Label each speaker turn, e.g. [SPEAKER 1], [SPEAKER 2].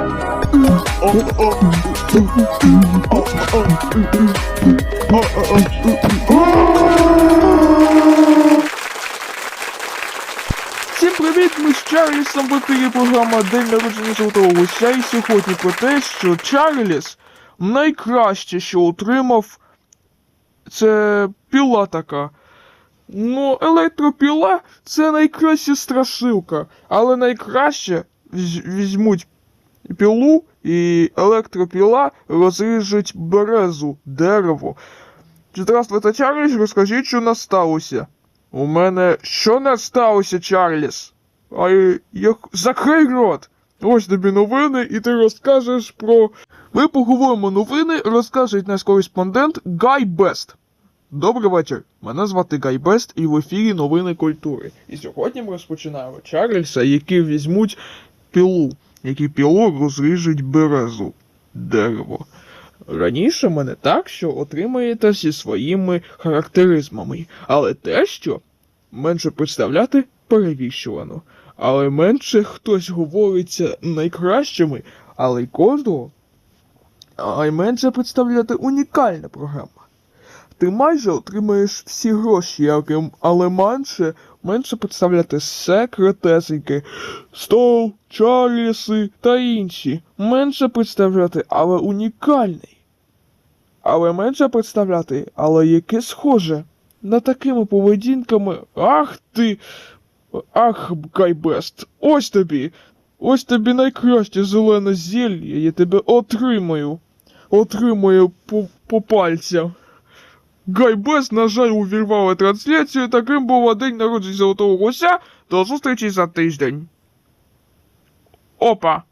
[SPEAKER 1] Всім привіт! Ми з Чарлісом в ефірі програма День народження Золотого Гуся і сьогодні про те, що Чарліс найкраще, що отримав, це піла така. Ну, електропіла це найкраща страшилка, але найкраще візьмуть пілу і електропіла розріжуть березу, дерево. Здравствуйте, Чарліс, розкажіть, що нас сталося. У мене що не сталося, Чарліс? А як закрий рот! Ось тобі новини, і ти розкажеш про. Ми поговоримо новини, розкаже наш кореспондент Гай Бест. Добрий вечір. Мене звати Гай Бест і в ефірі новини культури. І сьогодні ми розпочинаємо Чарльза, які візьмуть пілу, які пілу розріжуть березу дерево. Раніше мене так, що отримаєте зі своїми характеризмами, але те, що менше представляти перевіщувано. Але менше хтось говориться найкращими, але й кожного, а й менше представляти унікальна програма. Ти майже отримаєш всі гроші, яким, але менше, менше представляти секретесеньки, стол, чарліси та інші. Менше представляти, але унікальний. Але менше представляти, але яке схоже на такими поведінками. Ах ти. Ах, Гайбест, ось тобі. Ось тобі найкраще зелене зілля, я тебе отримаю. Отримаю по, по пальцям. Гайбест, на жаль, увірвали трансляцію. Таким був день народження Золотого Гуся. До зустрічі за тиждень. Опа.